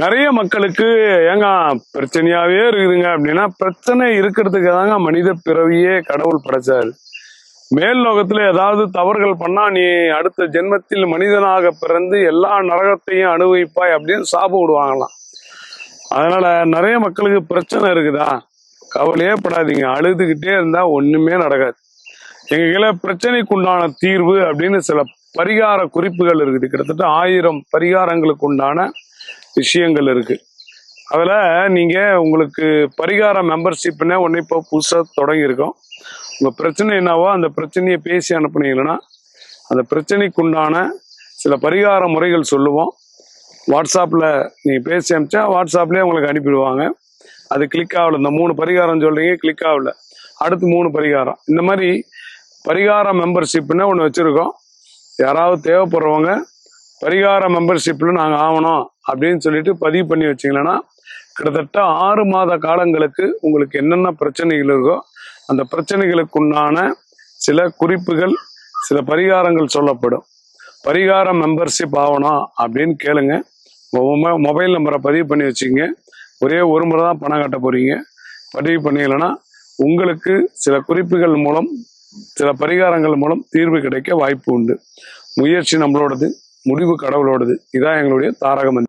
நிறைய மக்களுக்கு ஏங்க பிரச்சனையாவே இருக்குதுங்க அப்படின்னா பிரச்சனை இருக்கிறதுக்கு தாங்க மனித பிறவியே கடவுள் படைச்சாரு மேல் லோகத்துல ஏதாவது தவறுகள் பண்ணா நீ அடுத்த ஜென்மத்தில் மனிதனாக பிறந்து எல்லா நரகத்தையும் அனுபவிப்பாய் அப்படின்னு சாபம் விடுவாங்களாம். அதனால நிறைய மக்களுக்கு பிரச்சனை இருக்குதா? கவலையே படாதீங்க. அழுதுகிட்டே இருந்தா ஒண்ணுமே நடக்காது. எங்க கீழே பிரச்சனைக்கு உண்டான தீர்வு அப்படின்னு சில பரிகார குறிப்புகள் இருக்குது. கிட்டத்தட்ட ஆயிரம் பரிகாரங்களுக்கு உண்டான விஷயங்கள் இருக்கு. அதில் நீங்கள் உங்களுக்கு பரிகார மெம்பர்ஷிப்னே ஒன்று இப்போ புதுசாக தொடங்கியிருக்கோம். உங்கள் பிரச்சனை என்னவோ அந்த பிரச்சனையை பேசி அனுப்புனீங்கன்னா அந்த பிரச்சனைக்கு உண்டான சில பரிகார முறைகள் சொல்லுவோம். வாட்ஸ்அப்பில் நீங்கள் பேசி அனுப்பிச்சா வாட்ஸ்அப்லேயே உங்களுக்கு அனுப்பிடுவாங்க. அது கிளிக் ஆகல. இந்த மூணு பரிகாரம் சொல்கிறீங்க கிளிக் ஆகல. அடுத்து மூணு பரிகாரம். இந்த மாதிரி பரிகார மெம்பர்ஷிப்னு ஒன்று வச்சுருக்கோம். யாராவது தேவைப்படுறவங்க பரிகார மெம்பர்ஷிப்பில் நாங்கள் ஆகணும் அப்படின்னு சொல்லிட்டு பதிவு பண்ணி வச்சிங்கன்னா கிட்டத்தட்ட ஆறு மாத காலங்களுக்கு உங்களுக்கு என்னென்ன பிரச்சனைகள் இருக்கோ அந்த பிரச்சனைகளுக்குண்டான சில குறிப்புகள் சில பரிகாரங்கள் சொல்லப்படும். பரிகார மெம்பர்ஷிப் ஆகணும் அப்படின்னு கேளுங்க. மொபைல் நம்பரை பதிவு பண்ணி வச்சுங்க ஒரே ஒரு முறை தான் பணம் கட்ட போறீங்க. பதிவு பண்ணிக்கலன்னா உங்களுக்கு சில குறிப்புகள் மூலம் சில பரிகாரங்கள் மூலம் தீர்வு கிடைக்க வாய்ப்பு உண்டு. முயற்சி நம்மளோடது. முடிவு கடவுளோடது. இதான் எங்களுடைய தாரக மந்திரம்